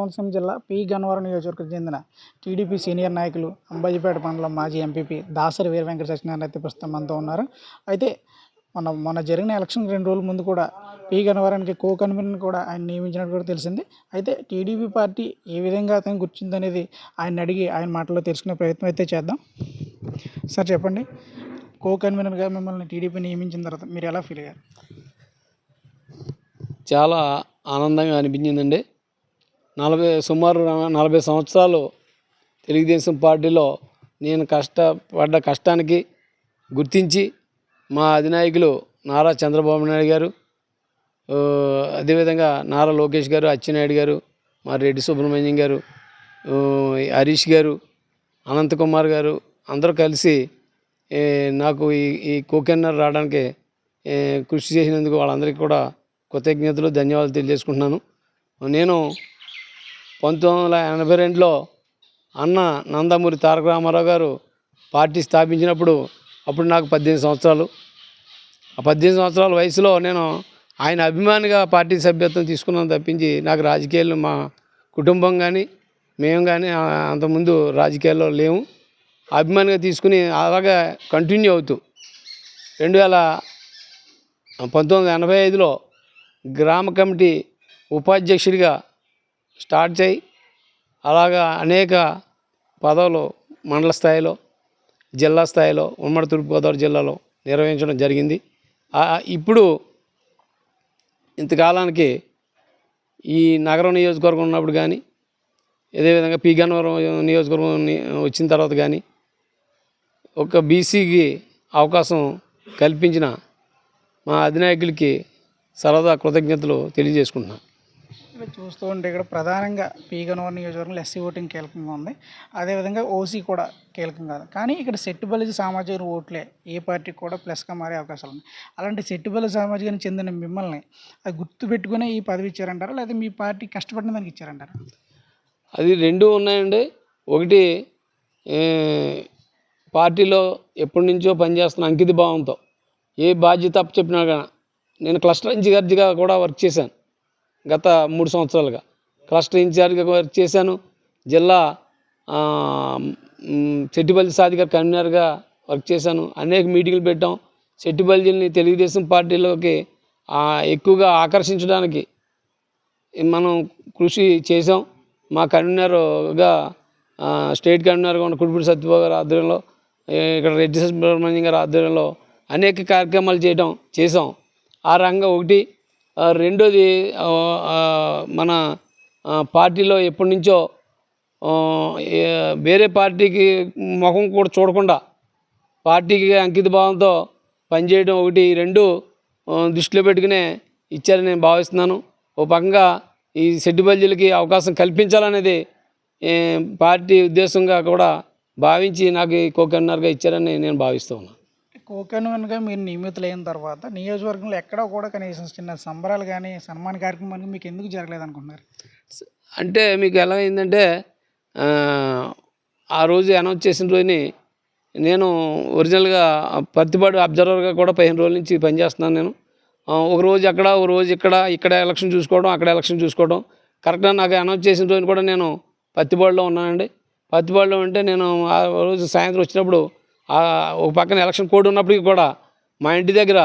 కోనసీమ జిల్లా పి. గన్నవరం నియోజకవర్గం చెందిన టీడీపీ సీనియర్ నాయకులు అంబాజీపేట మండలం మాజీ ఎంపీపీ దాసరి వీర వెంకట సత్యనారాయణ అయితే ప్రస్తుతం మనతో ఉన్నారు. అయితే మన మొన్న జరిగిన ఎలక్షన్ రెండు రోజుల ముందు కూడా పి. గన్నవరానికి కో కన్వీనర్ కూడా ఆయన నియమించినట్టు కూడా తెలిసింది. అయితే టీడీపీ పార్టీ ఏ విధంగా అతను గుర్తిందనేది ఆయన అడిగి ఆయన మాటలో తెలుసుకునే ప్రయత్నం అయితే చేద్దాం. సార్ చెప్పండి. కో కన్వీనర్గా మిమ్మల్ని టీడీపీ నియమించిన తర్వాత మీరు ఎలా ఫీల్ అయ్యారు? చాలా ఆనందంగా అనిపించిందండి. నలభై సుమారు నలభై సంవత్సరాలు తెలుగుదేశం పార్టీలో నేను కష్టపడ్డ కష్టానికి గుర్తించి మా అధినాయకులు నారా చంద్రబాబు నాయుడు గారు అదేవిధంగా నారా లోకేష్ గారు అచ్చెన్నాయుడు గారు మా రెడ్డి సుబ్రహ్మణ్యం గారు హరీష్ గారు అనంతకుమార్ గారు అందరూ కలిసి నాకు ఈ ఈ కోకెన్నర్ రావడానికి కృషి చేసినందుకు వాళ్ళందరికీ కూడా కృతజ్ఞతలు ధన్యవాదాలు తెలియజేసుకుంటున్నాను. నేను పంతొమ్మిది వందల ఎనభై రెండులో అన్న నందమూరి తారక రామారావు గారు పార్టీ స్థాపించినప్పుడు అప్పుడు నాకు పద్దెనిమిది సంవత్సరాలు. ఆ పద్దెనిమిది సంవత్సరాల వయసులో నేను ఆయన అభిమానిగా పార్టీ సభ్యత్వం తీసుకున్నాను తప్పించి నాకు రాజకీయాలు మా కుటుంబం కానీ మేము కానీ అంతకుముందు రాజకీయాల్లో లేము అభిమానిగా తీసుకుని అలాగా కంటిన్యూ అవుతూ రెండు వేల పంతొమ్మిది వందల ఎనభై ఐదులో గ్రామ కమిటీ ఉపాధ్యక్షుడిగా స్టార్ట్ చేయి. అలాగా అనేక పదవులు మండల స్థాయిలో జిల్లా స్థాయిలో ఉమ్మడి తూర్పుగోదావరి జిల్లాలో నిర్వహించడం జరిగింది. ఇప్పుడు ఇంతకాలానికి ఈ నగరం నియోజకవర్గం ఉన్నప్పుడు కానీ అదేవిధంగా పి. గన్నవరం నియోజకవర్గం వచ్చిన తర్వాత కానీ ఒక బీసీకి అవకాశం కల్పించిన మా అధినాయకులకి సరదా కృతజ్ఞతలు తెలియజేసుకుంటున్నాను మీరు చూస్తూ ఉంటే ఇక్కడ ప్రధానంగా పీగనవరం నియోజకవర్గంలో ఎస్సీ ఓటింగ్ కీలకంగా ఉంది. అదేవిధంగా ఓసీ కూడా కీలకం కాదు కానీ ఇక్కడ సెట్టుబలిజీ సామాజిక ఓట్లే ఏ పార్టీకి కూడా ప్లస్గా మారే అవకాశాలు ఉన్నాయి. అలాంటి సెట్టుబలి సామాజికానికి చెందిన మిమ్మల్ని అది గుర్తుపెట్టుకునే ఈ పదవి ఇచ్చారంటారా? లేదా మీ పార్టీ కష్టపడిన దానికి ఇచ్చారంటారా? అది రెండు ఉన్నాయండి. ఒకటి పార్టీలో ఎప్పటి నుంచో పనిచేస్తున్న అంకిత భావంతో ఏ బాధ్యత చెప్పినా కానీ నేను క్లస్టర్ ఇన్ఛార్జిగా కూడా వర్క్ చేశాను. గత మూడు సంవత్సరాలుగా. క్లస్టర్ ఇన్ఛార్జ్గా వర్క్ చేశాను. జిల్లా చెట్టిపల్లి సాధికార కన్వీనర్గా వర్క్ చేశాను. అనేక మీటింగ్లు పెట్టాం. చెట్టిపల్లిని తెలుగుదేశం పార్టీలోకి ఎక్కువగా ఆకర్షించడానికి మనం కృషి చేసాం మా కన్వీనర్గా స్టేట్ కన్వీనర్గా ఉన్న కుడిపూడి సత్యబాబు గారి ఆధ్వర్యంలో ఇక్కడ రెడ్డి సుబ్రహ్మణ్యం గారి ఆధ్వర్యంలో అనేక కార్యక్రమాలు చేయడం చేసాం ఆ రంగం ఒకటి రెండోది మన పార్టీలో ఎప్పటి నుంచో వేరే పార్టీకి ముఖం కూడా చూడకుండా పార్టీకి అంకిత భావంతో పనిచేయడం ఒకటి రెండు దృష్టిలో పెట్టుకునే ఇచ్చారని నేను భావిస్తున్నాను. ఓ పక్కగా ఈ సెడ్డిబల్జీలకి అవకాశం కల్పించాలనేది పార్టీ ఉద్దేశంగా కూడా భావించి నాకు ఈ ఇచ్చారని నేను భావిస్తూ ఉన్నాను కోకన్వన్గా మీరు నియమితులైన తర్వాత నియోజకవర్గంలో ఎక్కడా కూడా కనీసం చిన్న సంబరాలు కానీ సన్మాన కార్యక్రమానికి మీకు ఎందుకు జరగలేదు అనుకుంటున్నారు? అంటే మీకు ఎలా అయిందంటే ఆ, రోజు అనౌన్స్ చేసిన రోజుని నేను ఒరిజినల్గా పత్తిపాడు అబ్జర్వర్గా కూడా పదిహేను రోజుల నుంచి పనిచేస్తున్నాను నేను. ఒక రోజు అక్కడ ఒక రోజు ఇక్కడ ఇక్కడ ఎలక్షన్ చూసుకోవడం అక్కడ ఎలక్షన్ చూసుకోవడం. కరెక్ట్గా నాకు అనౌన్స్ చేసిన రోజున కూడా నేను పత్తిపాడులో ఉన్నానండి. పత్తిపాడులో ఉంటే నేను ఆ రోజు సాయంత్రం వచ్చినప్పుడు ఒక పక్కన ఎలక్షన్ కోడ్ ఉన్నప్పటికీ కూడా మా ఇంటి దగ్గర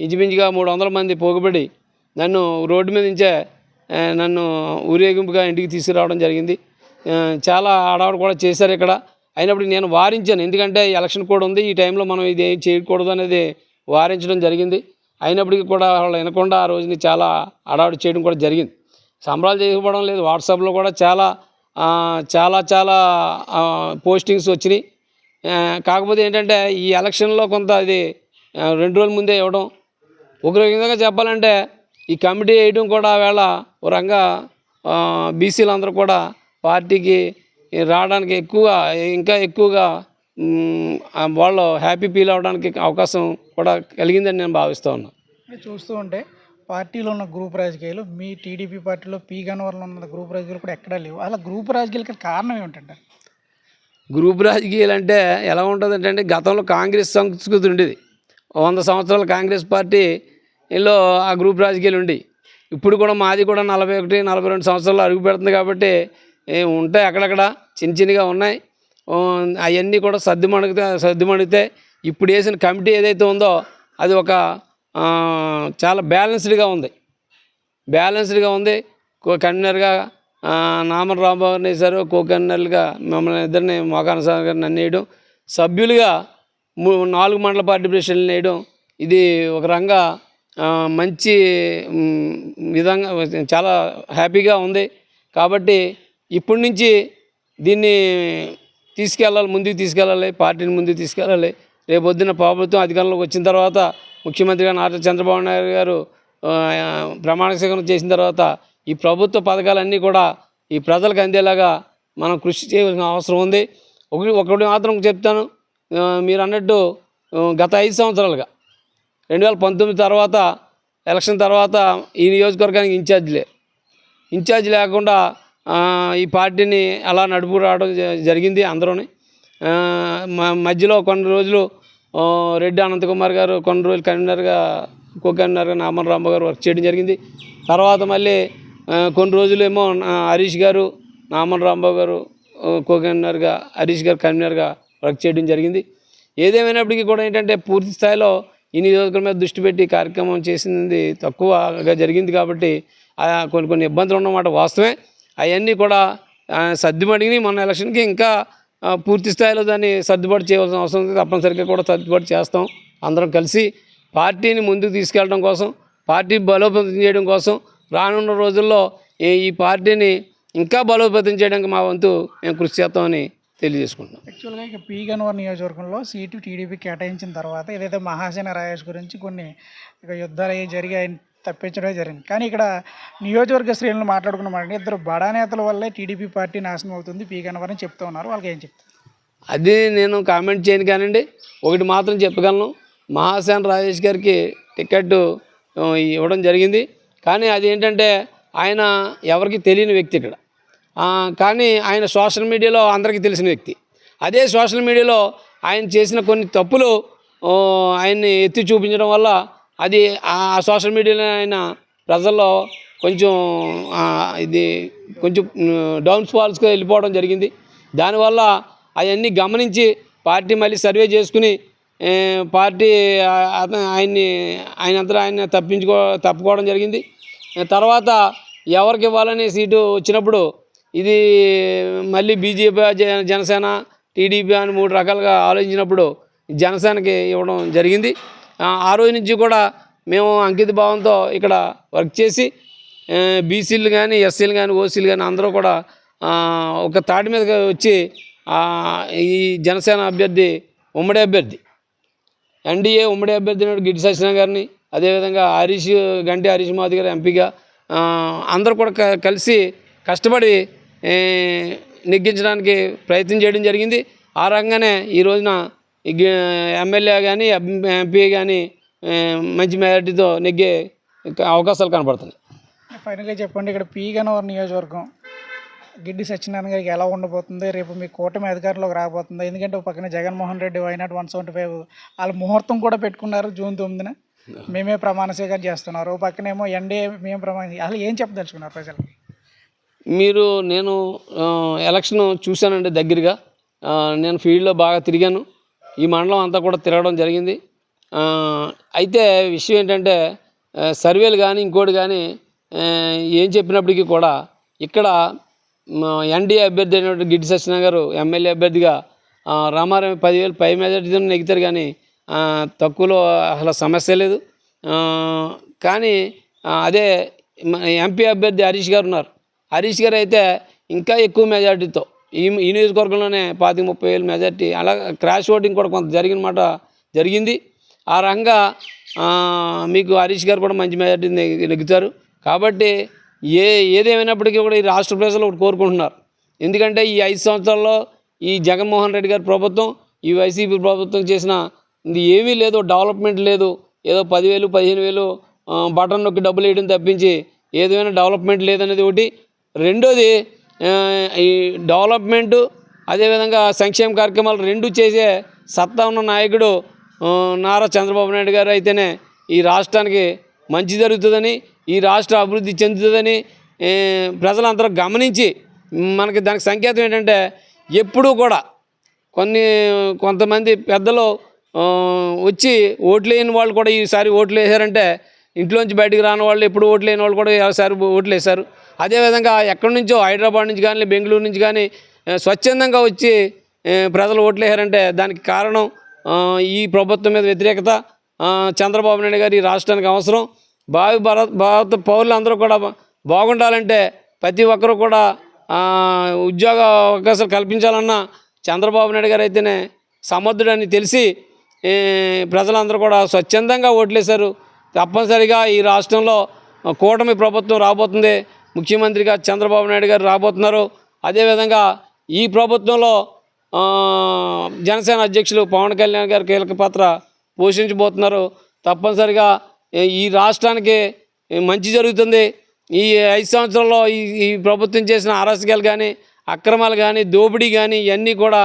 ఇంచుమించుగా మూడు వందల మంది పోగుబడి నన్ను రోడ్డు మీద నుంచే నన్ను ఊరేగింపుగా ఇంటికి తీసుకురావడం జరిగింది. చాలా ఆడవాడు కూడా చేశారు ఇక్కడ. అయినప్పటికీ నేను వారించాను. ఎందుకంటే ఎలక్షన్ కోడ్ ఉంది. ఈ టైంలో మనం ఇది ఏం చేయకూడదు అనేది వారించడం జరిగింది. అయినప్పటికీ కూడా వాళ్ళు వినకుండా ఆ రోజుని చాలా అడావుడి చేయడం కూడా జరిగింది. సంబరాలు చేసుకోవడం లేదు. వాట్సాప్లో కూడా చాలా చాలా చాలా పోస్టింగ్స్ వచ్చినాయి. కాకపోతే ఏంటంటే ఈ ఎలక్షన్లో కొంత అది రెండు రోజుల ముందే ఇవ్వడం. ఒక విధంగా చెప్పాలంటే ఈ కమిటీ వేయడం కూడా వేళ ఒక రంగా బీసీలు అందరూ కూడా పార్టీకి రావడానికి ఎక్కువగా ఇంకా ఎక్కువగా వాళ్ళు హ్యాపీ ఫీల్ అవ్వడానికి అవకాశం కూడా కలిగిందని నేను భావిస్తూ ఉన్నాను చూస్తూ ఉంటే పార్టీలో ఉన్న గ్రూప్ రాజకీయాలు మీ టీడీపీ పార్టీలో పీ గన్నవరంలో ఉన్న గ్రూప్ రాజకీయాలు కూడా ఎక్కడా లేవు. అలా గ్రూప్ రాజకీయాలకి కారణం ఏమిటంటారు? గ్రూప్ రాజకీయాలు అంటే ఎలా ఉంటుంది అంటే గతంలో కాంగ్రెస్ సంస్కృతి ఉండేది. వంద సంవత్సరాల కాంగ్రెస్ పార్టీలో ఆ గ్రూప్ రాజకీయాలు ఉండి ఇప్పుడు కూడా మాది కూడా నలభై ఒకటి నలభై రెండు సంవత్సరాలు అడుగు పెడుతుంది కాబట్టి ఉంటాయి అక్కడక్కడ చిన్న చిన్నగా ఉన్నాయి. అవన్నీ కూడా సర్దుమణిగితే సర్దుమణిగితే ఇప్పుడు వేసిన కమిటీ ఏదైతే ఉందో అది ఒక చాలా బ్యాలెన్స్డ్గా ఉంది. బ్యాలెన్స్డ్గా ఉంది. కన్వీనర్గా నామన్ రాంబాబు గారిని వేశారు కో మమ్మల్ని ఇద్దరిని మోకాన సార్ గారిని నన్ను సభ్యులుగా మూ నాలుగు మండల పార్టీ ప్రెసిడెంట్లు వేయడం ఇది ఒక రంగా మంచి విధంగా చాలా హ్యాపీగా ఉంది. కాబట్టి ఇప్పటి నుంచి దీన్ని తీసుకెళ్ళాలి ముందుకు తీసుకెళ్ళాలి పార్టీని ముందుకు తీసుకెళ్ళాలి. రేపు పొద్దున్న ప్రభుత్వం అధికారంలోకి వచ్చిన తర్వాత ముఖ్యమంత్రిగా నారా చంద్రబాబు నాయుడు గారు ప్రమాణ స్వీకారం చేసిన తర్వాత ఈ ప్రభుత్వ పథకాలన్నీ కూడా ఈ ప్రజలకు అందేలాగా మనం కృషి చేయవలసిన అవసరం ఉంది. ఒకటి ఒకటి మాత్రం చెప్తాను. మీరు అన్నట్టు గత ఐదు సంవత్సరాలుగా రెండు వేల పంతొమ్మిది తర్వాత ఎలక్షన్ తర్వాత ఈ నియోజకవర్గానికి ఇన్ఛార్జ్ లే ఇన్ఛార్జ్ లేకుండా ఈ పార్టీని అలా నడుపు రావడం జరిగింది అందరూని. మధ్యలో కొన్ని రోజులు రెడ్డి అనంతకుమార్ గారు కొన్ని రోజులు కన్వీనర్గా ఇంకో కన్వీనర్గా నామన్ రాంబాబు గారు వర్క్ చేయడం జరిగింది. తర్వాత మళ్ళీ కొన్ని రోజులు ఏమో హరీష్ గారు నామన్ రాంబాబు గారు ఆ, హరీష్ గారు కన్వీనర్గా వర్క్ చేయడం జరిగింది. ఏదేమైనప్పటికీ కూడా ఏంటంటే పూర్తి స్థాయిలో ఈ నియోజకవర్గం మీద దృష్టి పెట్టి కార్యక్రమం చేసింది తక్కువగా జరిగింది కాబట్టి కొన్ని కొన్ని ఇబ్బందులు ఉన్నమాట వాస్తవమే. అవన్నీ కూడా సర్దుమడిగి మన ఎలక్షన్కి ఇంకా పూర్తి స్థాయిలో దాన్ని సర్దుబాటు చేయవలసిన అవసరం తప్పనిసరిగా కూడా సర్దుబాటు చేస్తాం. అందరం కలిసి పార్టీని ముందుకు తీసుకెళ్ళడం కోసం పార్టీ బలోపేతం చేయడం కోసం రానున్న రోజుల్లో ఈ ఈ పార్టీని ఇంకా బలోపేతం చేయడానికి మా వంతు మేము కృషి చేస్తామని తెలియజేసుకుంటున్నాం. యాక్చువల్గా ఇక పీ గన్వర్ నియోజకవర్గంలో సీటు టీడీపీ కేటాయించిన తర్వాత ఏదైతే మహాసేన రాయేష్ గురించి కొన్ని ఇక యుద్ధాలు అవి జరిగాయి తప్పించడమే జరిగింది. కానీ ఇక్కడ నియోజకవర్గ శ్రేణులు మాట్లాడుకున్నామంటే ఇద్దరు బడా నేతల వల్లే టీడీపీ పార్టీ నాశనం అవుతుంది పీ గన్వర్ అని చెప్తూ ఉన్నారు. వాళ్ళకి ఏం చెప్తారు? అది నేను కామెంట్ చేయను కానండి. ఒకటి మాత్రం చెప్పగలను. మహాసేన రాజేష్ గారికి టికెట్ ఇవ్వడం జరిగింది. కానీ అది ఏంటంటే ఆయన ఎవరికి తెలియని వ్యక్తి ఇక్కడ. కానీ ఆయన సోషల్ మీడియాలో అందరికీ తెలిసిన వ్యక్తి. అదే సోషల్ మీడియాలో ఆయన చేసిన కొన్ని తప్పులు ఆయన్ని ఎత్తి చూపించడం వల్ల అది ఆ సోషల్ మీడియాలో ఆయన ప్రజల్లో కొంచెం ఇది కొంచెం డౌన్ ఫాల్స్గా వెళ్ళిపోవడం జరిగింది. దానివల్ల అవన్నీ గమనించి పార్టీ మళ్ళీ సర్వే చేసుకుని పార్టీ అత- ఆయన్ని ఆయన అంతా ఆయన తప్పించుకో తప్పుకోవడం జరిగింది. తర్వాత ఎవరికి ఇవ్వాలని సీటు వచ్చినప్పుడు ఇది మళ్ళీ బీజేపీ జనసేన టీడీపీ అని మూడు రకాలుగా ఆలోచించినప్పుడు జనసేనకి ఇవ్వడం జరిగింది. ఆ, రోజు నుంచి కూడా మేము అంకిత భావంతో ఇక్కడ వర్క్ చేసి బీసీలు కానీ ఎస్సీలు కానీ ఓసీలు కానీ అందరూ కూడా ఒక తాటి మీద వచ్చి ఈ జనసేన అభ్యర్థి ఉమ్మడి అభ్యర్థి ఎన్డీఏ ఉమ్మడి అభ్యర్థి గిడ్డి సత్యనారాయణ గారిని అదేవిధంగా హరీష్ గంటి హరీష్ మాధవ్ గారు ఎంపీగా. అందరూ కూడా కలిసి కష్టపడి నెగ్గించడానికి ప్రయత్నం చేయడం జరిగింది. ఆ రకంగానే ఈ రోజున ఎమ్మెల్యే కానీ ఎంపీ కానీ మంచి మెజార్టీతో నెగ్గే అవకాశాలు కనపడుతున్నాయి ఫైనల్గా చెప్పండి ఇక్కడ పీ గన్నవరం నియోజకవర్గం. గిడ్డి సత్యనారాయణ గారికి ఎలా ఉండబోతుంది? రేపు మీ కూటమి అధికారంలోకి రాబోతుంది. ఎందుకంటే ఒక పక్కన Jaganmohan Reddy why not one seventy five వాళ్ళ ముహూర్తం కూడా పెట్టుకున్నారు జూన్ తొమ్మిదిన. మేమే ప్రమాణ స్వీకారం చేస్తున్నారు. పక్కనేమో ఎన్డీఏ మేము ప్రమాణ అసలు ఏం చెప్పదలుచుకున్నారు ప్రజలకి మీరు నేను ఎలక్షన్ చూశానండి దగ్గరగా. నేను ఫీల్డ్లో బాగా తిరిగాను. ఈ మండలం అంతా కూడా తిరగడం జరిగింది. అయితే విషయం ఏంటంటే సర్వేలు కానీ ఇంకోటి కానీ ఏం చెప్పినప్పటికీ కూడా ఇక్కడ ఎన్డీఏ అభ్యర్థి అయినటువంటి గిడ్డి సత్యనారాయణ గారు ఎమ్మెల్యే అభ్యర్థిగా రామారావు పదివేలు పై మెజార్టీతో నెగ్గుతారు కానీ తక్కువలో అసలు సమస్య లేదు. కానీ అదే ఎంపీ అభ్యర్థి హరీష్ గారు ఉన్నారు. హరీష్ గారు అయితే ఇంకా ఎక్కువ మెజార్టీతో ఈ ఈ నియోజకవర్గంలోనే పాతిక ముప్పై వేలు మెజార్టీ అలా క్రాష్ ఓటింగ్ కూడా కొంత జరిగిన మాట జరిగింది. ఆ రంగా మీకు హరీష్ గారు కూడా మంచి మెజార్టీ నెగ్గుతారు. కాబట్టి ఏ ఏదేమైనప్పటికీ కూడా ఈ రాష్ట్ర ప్రజలు ఒకటి కోరుకుంటున్నారు. ఎందుకంటే ఈ ఐదు సంవత్సరాల్లో ఈ జగన్మోహన్ రెడ్డి గారి ప్రభుత్వం ఈ వైసీపీ ప్రభుత్వం చేసిన ఇది ఏమీ లేదు డెవలప్మెంట్ లేదు. ఏదో పదివేలు పదిహేను వేలు బటన్ నొక్కి డబ్బులు వేయడం తప్పించి ఏదైనా డెవలప్మెంట్ లేదనేది ఒకటి. రెండోది ఈ డెవలప్మెంటు అదేవిధంగా సంక్షేమ కార్యక్రమాలు రెండు చేసే సత్తా ఉన్న నాయకుడు నారా చంద్రబాబు నాయుడు గారు అయితేనే ఈ రాష్ట్రానికి మంచి జరుగుతుందని ఈ రాష్ట్ర అభివృద్ధి చెందుతుందని ప్రజలందరూ గమనించి మనకి దానికి సంకేతం ఏంటంటే ఎప్పుడూ కూడా కొన్ని కొంతమంది పెద్దలు వచ్చి ఓట్లు వేయని వాళ్ళు కూడా ఈసారి ఓట్లు వేసారంటే ఇంట్లోంచి బయటకు రాని వాళ్ళు ఎప్పుడు ఓట్లు వేయని వాళ్ళు కూడా ఈసారి ఓట్లు వేశారు అదేవిధంగా ఎక్కడి నుంచో హైదరాబాద్ నుంచి కానీ బెంగళూరు నుంచి కానీ స్వచ్ఛందంగా వచ్చి ప్రజలు ఓట్లు వేసారంటే దానికి కారణం ఈ ప్రభుత్వం మీద వ్యతిరేకత చంద్రబాబు నాయుడు గారు ఈ రాష్ట్రానికి అవసరం. భావి భారత్ భారత పౌరులందరూ కూడా బాగుండాలంటే ప్రతి ఒక్కరూ కూడా ఉద్యోగ అవకాశాలు కల్పించాలన్నా చంద్రబాబు నాయుడు గారు అయితేనే సమర్థుడని తెలిసి ప్రజలందరూ కూడా స్వచ్ఛందంగా ఓట్లేశారు. తప్పనిసరిగా ఈ రాష్ట్రంలో కూటమి ప్రభుత్వం రాబోతుంది. ముఖ్యమంత్రిగా చంద్రబాబు నాయుడు గారు రాబోతున్నారు. అదేవిధంగా ఈ ప్రభుత్వంలో జనసేన అధ్యక్షులు పవన్ కళ్యాణ్ గారు కీలక పాత్ర పోషించబోతున్నారు. తప్పనిసరిగా ఈ- రాష్ట్రానికి మంచి జరుగుతుంది. ఈ ఐదు సంవత్సరాల్లో ఈ ఈ ప్రభుత్వం చేసిన అరాచకాలు కానీ అక్రమాలు కానీ దోపిడీ కానీ ఇవన్నీ కూడా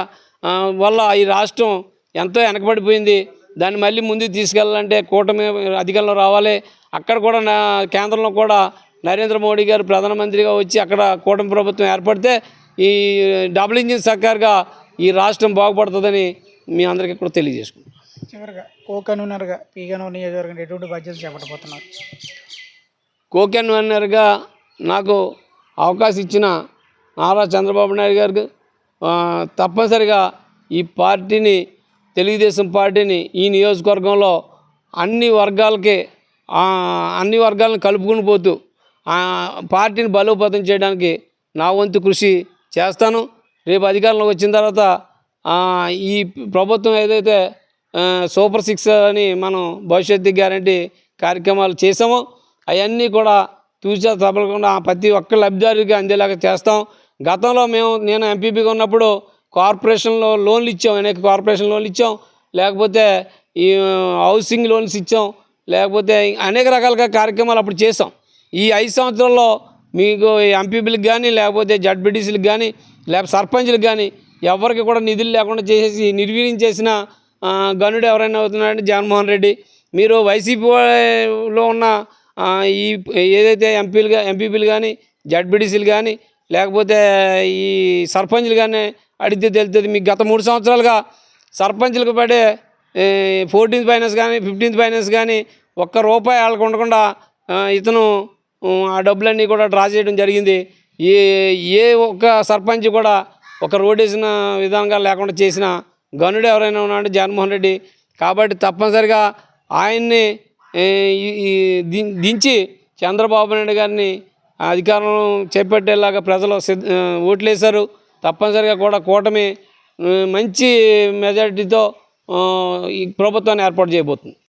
వల్ల ఈ రాష్ట్రం ఎంతో వెనకబడిపోయింది. దాన్ని మళ్ళీ ముందుకు తీసుకెళ్ళాలంటే కూటమి అధికారంలో రావాలి. అక్కడ కూడా నా కేంద్రంలో కూడా నరేంద్ర మోడీ గారు ప్రధానమంత్రిగా వచ్చి అక్కడ కూటమి ప్రభుత్వం ఏర్పడితే ఈ డబుల్ ఇంజిన్ సర్కార్గా ఈ రాష్ట్రం బాగుపడుతుందని మీ అందరికీ కూడా తెలియజేసుకుంటాం చివరిగా కో కన్వీనర్గా పీగనూరు నియోజకవర్గం ఎటువంటి బాధ్యతలు చేపట్టబోతున్నారు కోకెన్ వన్నర్గా నాకు అవకాశం ఇచ్చిన నారా చంద్రబాబు నాయుడు గారికి తప్పనిసరిగా ఈ పార్టీని తెలుగుదేశం పార్టీని ఈ నియోజకవర్గంలో అన్ని వర్గాలకి అన్ని వర్గాలను కలుపుకుని పోతూ పార్టీని బలోపేతం చేయడానికి నా వంతు కృషి చేస్తాను. రేపు అధికారంలోకి వచ్చిన తర్వాత ఈ ప్రభుత్వం ఏదైతే సూపర్ సిక్స్ అని మనం భవిష్యత్తు గ్యారంటీ కార్యక్రమాలు చేసాము అవన్నీ కూడా తూచా తప్పకుండా ప్రతి ఒక్క లబ్ధిదారుడికి అందేలాగా చేస్తాం. గతంలో మేము నేను ఎంపీపీగా ఉన్నప్పుడు కార్పొరేషన్లో లోన్లు ఇచ్చాం అనేక కార్పొరేషన్ లోన్లు ఇచ్చాం. లేకపోతే ఈ హౌసింగ్ లోన్స్ ఇచ్చాం. లేకపోతే అనేక రకాలుగా కార్యక్రమాలు అప్పుడు చేసాం ఈ ఐదు సంవత్సరాల్లో మీకు ఎంపీపీలకు కానీ లేకపోతే జడ్బిటీసీలకు కానీ లేకపోతే సర్పంచ్లకు కానీ ఎవరికి కూడా నిధులు లేకుండా చేసేసి నిర్వీర్యం చేసిన గనుడు ఎవరైనా అవుతున్నారంటే జగన్మోహన్ రెడ్డి. మీరు వైసీపీలో ఉన్న ఈ ఏదైతే ఎంపీలుగా ఎంపీపీలు కానీ జడ్బీడీసీలు కానీ లేకపోతే ఈ సర్పంచ్లు కానీ అడిగితే తెలుస్తుంది మీకు గత మూడు సంవత్సరాలుగా సర్పంచ్లకు పడే ఫోర్టీన్త్ ఫైనాన్స్ కానీ ఫిఫ్టీన్త్ ఫైనాన్స్ కానీ ఒక్క రూపాయి వాళ్ళకు ఉండకుండా ఇతను ఆ డబ్బులన్నీ కూడా డ్రా చేయడం జరిగింది. ఏ ఏ ఒక్క సర్పంచ్ కూడా ఒక రోడ్ వేసిన విధంగా లేకుండా చేసిన గనుడు ఎవరైనా ఉన్నాడు జగన్మోహన్ రెడ్డి. కాబట్టి తప్పనిసరిగా ఆయన్ని దించి చంద్రబాబు నాయుడు గారిని అధికారం చేపట్టేలాగా ప్రజలు సిద్ధ ఓట్లేశారు. తప్పనిసరిగా కూడా కూటమి మంచి మెజారిటీతో ఈ ప్రభుత్వాన్ని ఏర్పాటు చేయబోతుంది.